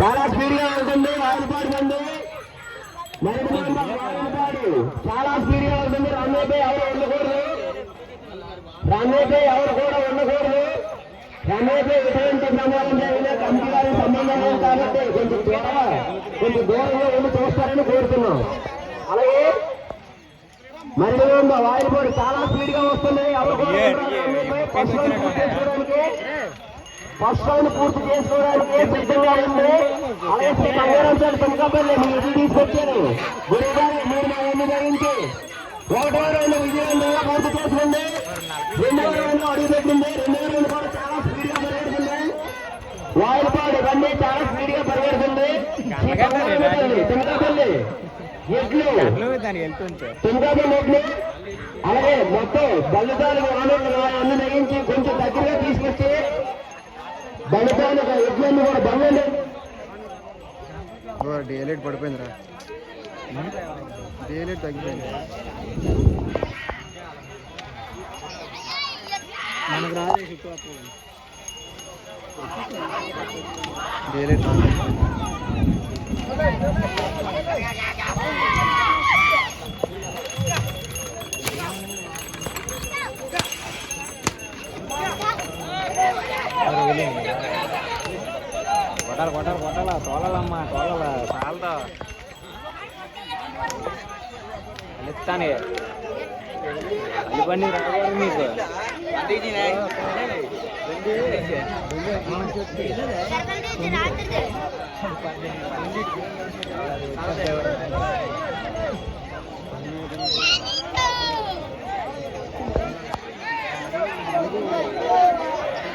చాలా స్పీడ్గా ఉంటుంది వాయిపాడు బండి వాయిపాడు చాలా స్పీడ్గా ఉంటుంది రన్వేపై ఎవరు ఉండకూడదు. రన్వేపై ఎవరు కూడా ఉండకూడదు. రన్వేపై ఎటువంటి ప్రమాదం జరిగినా కమిటీ గారికి సంబంధం కాబట్టి కొంచెం త్వరగా కొంచెం దూరంగా ఉండి చూస్తారని కోరుతున్నాం. అలాగే మరి వాయిపాడు చాలా స్పీడ్గా వస్తున్నాయి ఎవరు కూడా రౌండ్ పూర్తి చేసుకోవడానికి సిద్ధంగా ఉంది అలాగే శ్రీ బంగారం సార్ తుమకపల్లి మీ ఇంటికి తీసుకొచ్చారు. గురుగారు మీరు మా ఎన్ని ఒకటో రౌండ్ విజయవంతంగా పూర్తి చేసుకోండి రెండవ రౌండ్ అడుగు పెట్టింది రెండవ రౌండ్ కూడా చాలా స్పీడ్గా పరిగెడుతుంది. వాయిల్పాడు బండి చాలా స్పీడ్గా పరిగెడుతుంది ఎడ్లు. ఎడ్లు అలాగే మొత్తం ఆనందం అన్ని తగ్గించి కొంచెం తీసుకొచ్చి బలిదాన యజ్ఞాన్ని కూడా బంగండి డేలైట్ పడిపోయిందిరా డేలైట్ తగ్గిపోయింది మనకు రాదు డేలైట్ కొట్టాలి కొట్టాలి కొట్టాల. తోలాలమ్మా తోలాల. చాలదా ఎత్తానే ఇవన్నీ రాకూడదు మీకు.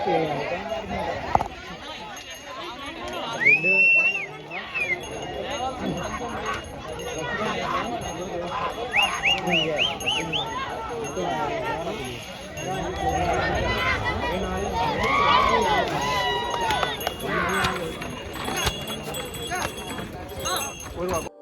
Okay. What do I